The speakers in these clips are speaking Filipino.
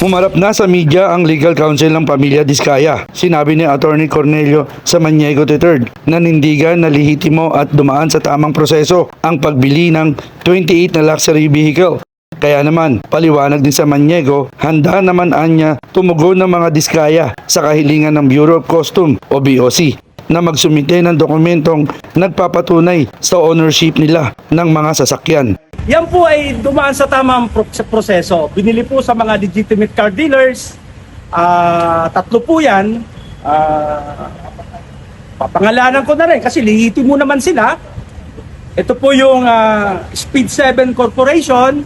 Humarap na sa media ang legal counsel ng pamilya Diskaya. Sinabi ni Attorney Cornelio Samaniego III na nindigan na lehitimo at dumaan sa tamang proseso ang pagbili ng 28 na luxury vehicle. Kaya naman, paliwanag din sa Maniego, handa naman anya tumugon ng mga diskaya sa kahilingan ng Bureau of Custom o BOC na magsumite ng dokumentong nagpapatunay sa ownership nila ng mga sasakyan. Yan po ay dumaan sa tamang proseso. Binili po sa mga legitimate car dealers. Ah, tatlo po yan. Ah, papangalanan ko na rin kasi lehitimo naman sila. Ito po yung ah, Speed 7 Corporation,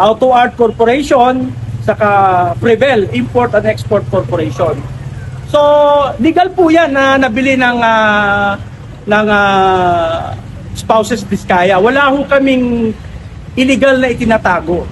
Auto Art Corporation, saka Prevel Import and Export Corporation. So, legal po yan na nabili ng ah, ng ah, spouses Diskaya. Wala ho kaming illegal na itinatago.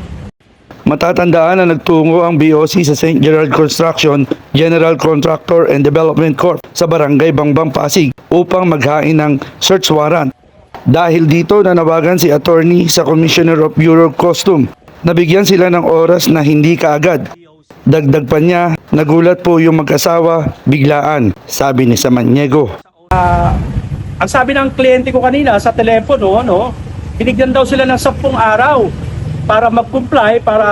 Matatandaan na nagtungo ang BOC sa St. Gerard Construction General Contractor and Development Corp sa Barangay Bangbang Pasig upang maghain ng search warrant. Dahil dito nanawagan si attorney sa Commissioner of Bureau of Custom. Nabigyan sila ng oras na hindi kaagad. Dagdag pa niya, nagulat po yung mag-asawa biglaan, sabi ni Samaniego. Ang sabi ng kliyente ko kanina sa telepono, no, binigyan daw sila ng 10 araw para mag-comply, para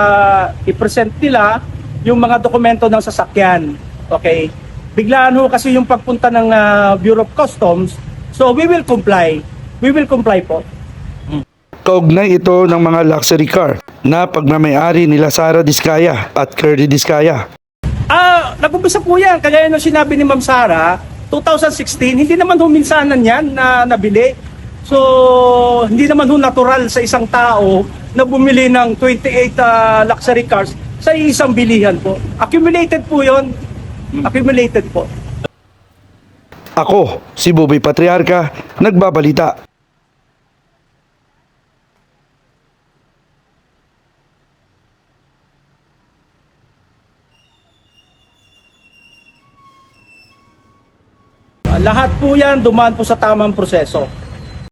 i-present nila yung mga dokumento ng sasakyan. Okay? Biglaan ho kasi yung pagpunta ng ah, Bureau of Customs. So we will comply. We will comply po. Kaugnay ito ng mga luxury car na pagmamayari nila Sara Diskaya at Curly Diskaya. Ah, nag-umpisa po yan. Kaya yun ang sinabi ni Ma'am Sara, 2016, hindi naman huminsanan yan na nabili. So, hindi naman ho natural sa isang tao na bumili ng 28 ah, luxury cars sa isang bilihan po. Accumulated po yon Accumulated po. Ako, si Bobby Patriarca, nagbabalita. Lahat po yan dumaan po sa tamang proseso.